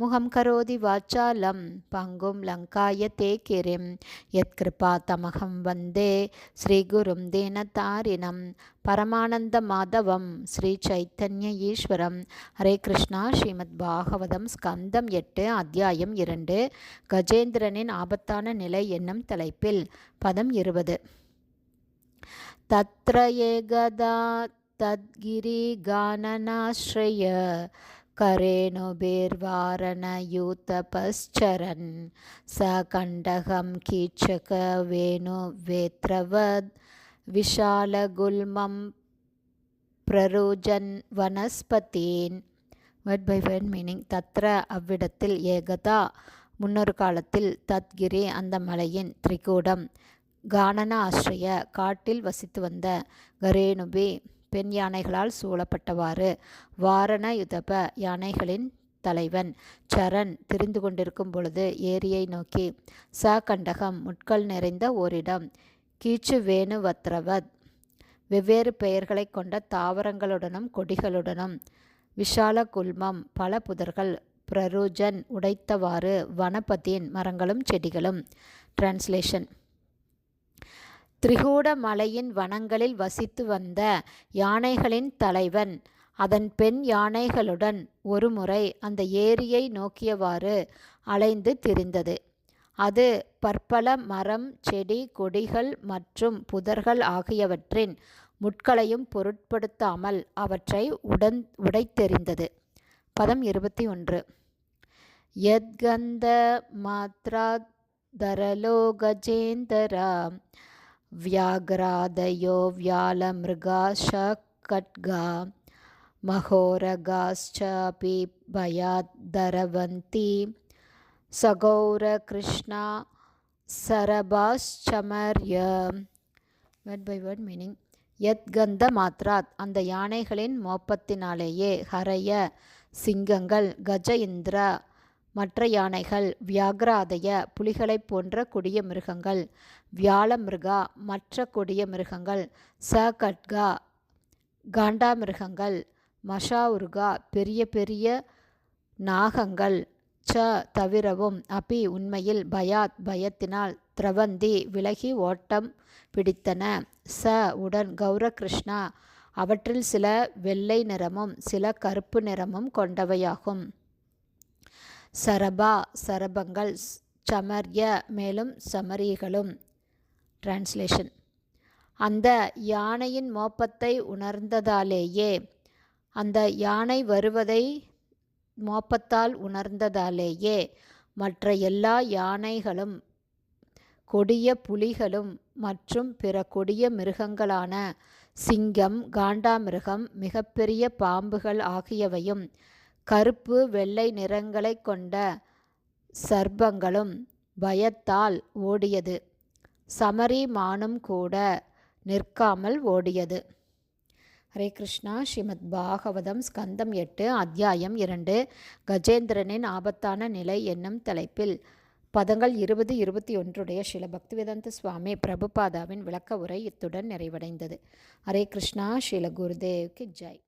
முகம் கரோதி வாச்சாலம் பங்கும் லங்காய தே கிரிம் யத்கிருபா தமகம் வந்தே ஸ்ரீகுரும் தீனதாரிணம் பரமானந்த மாதவம் ஸ்ரீ சைத்தன்ய ஈஸ்வரம். ஹரே கிருஷ்ணா ஸ்ரீமத் பாகவதம் ஸ்கந்தம் எட்டு அத்தியாயம் இரண்டு. கஜேந்திரனின் ஆபத்தான நிலை என்னும் தலைப்பில் பதம் இருபது. தத்ரயே தத்கிரி கானனாஸ்ரய करेणुभिर्वारणयूतपश्चरन् स कण्डकं Kichaka वेणुवेत्रवद् விஷாலகுல்மம் பிரருஜன் வனஸ்பதீன் word by word meaning தத்ர அவ்விடத்தில் ஏகதா முன்னொரு காலத்தில் தத்கிரி அந்த மலையின் திரிகூடம் கானன ஆசிரிய காட்டில் வசித்து வந்த கரேணுபி பெண் யானைகளால் சூழப்பட்டவாறு. வாரண யுதப யானைகளின் தலைவன் சரண் திரிந்து கொண்டிருக்கும் பொழுது ஏரியை நோக்கி ச கண்டகம் முட்கள் நிறைந்த ஓரிடம். கீச்சு வேணு வத்ரவத் வெவ்வேறு பெயர்களை கொண்ட தாவரங்களுடனும் கொடிகளுடனும். விஷால குல்மம் பல புதர்கள். பிரருஜன் உடைத்தவாறு வனபதியின் மரங்களும் செடிகளும். டிரான்ஸ்லேஷன் திரிகூடமலையின் வனங்களில் வசித்து வந்த யானைகளின் தலைவன். அதன் பெண் யானைகளுடன் ஒருமுறை அந்த ஏரியை நோக்கியவாறு அலைந்து திரிந்தது. அது பற்பல மரம் செடி கொடிகள் மற்றும் புதர்கள் ஆகியவற்றின் முட்களையும் பொருட்படுத்தாமல் அவற்றை உடன் உடைத்தெறிந்தது. பதம் இருபத்தி ஒன்று. யத்கந்த மாத்ரா தரலோகஜேந்தரா व्याघ्रादयो व्यालमृगाश्च खड्गा महोरगाश्चापि भयाद्धरवन्ति கிருஷ்ணா சரபாஷ்சமர்ய வேர்ட் பை வேர்ட் மீனிங் யத்கந்த மாத்ராத் அந்த யானைகளின் மோப்பத்தினாலேயே ஹரைய சிங்கங்கள் கஜ இந்திரா மற்ற யானைகள் வியாகராதய புலிகளைப் போன்ற கொடிய மிருகங்கள் வியாழ மிருகா மற்ற கொடிய மிருகங்கள் ச கட்கா காண்டாமிருகங்கள் மஷாவுருகா பெரிய பெரிய நாகங்கள் ச தவிரவும். அபி உண்மையில் பயாத் பயத்தினால் திரவந்தி விலகி ஓட்டம் பிடித்தன. ச உடன் கௌரகிருஷ்ணா அவற்றில் சில வெள்ளை நிறமும் சில கருப்பு நிறமும் கொண்டவையாகும். சரபா சரபங்கள் சமர்ய மேலும் சமரிகளும். டிரான்ஸ்லேஷன் அந்த யானையின் மோப்பத்தை உணர்ந்ததாலேயே அந்த யானை வருவதை மோப்பத்தால் உணர்ந்ததாலேயே மற்ற எல்லா யானைகளும் கொடிய புலிகளும் மற்றும் பிற கொடிய மிருகங்களான சிங்கம் காண்டாமிருகம் மிகப்பெரிய பாம்புகள் ஆகியவையும் கருப்பு வெள்ளை நிறங்களை கொண்ட சர்ப்பங்களும் பயத்தால் ஓடியது. சமரி மானும் கூட நிற்காமல் ஓடியது. ஹரே கிருஷ்ணா. ஸ்ரீமத் பாகவதம் ஸ்கந்தம் எட்டு அத்தியாயம் இரண்டு. கஜேந்திரனின் ஆபத்தான நிலை என்னும் தலைப்பில் பதங்கள் இருபது இருபத்தி ஒன்றுடைய ஸ்ரீல பக்திவேதந்த சுவாமி பிரபுபாதாவின் விளக்க உரை இத்துடன் நிறைவடைந்தது. ஹரே கிருஷ்ணா. ஸ்ரீல குருதேவ்க்கு ஜெய்.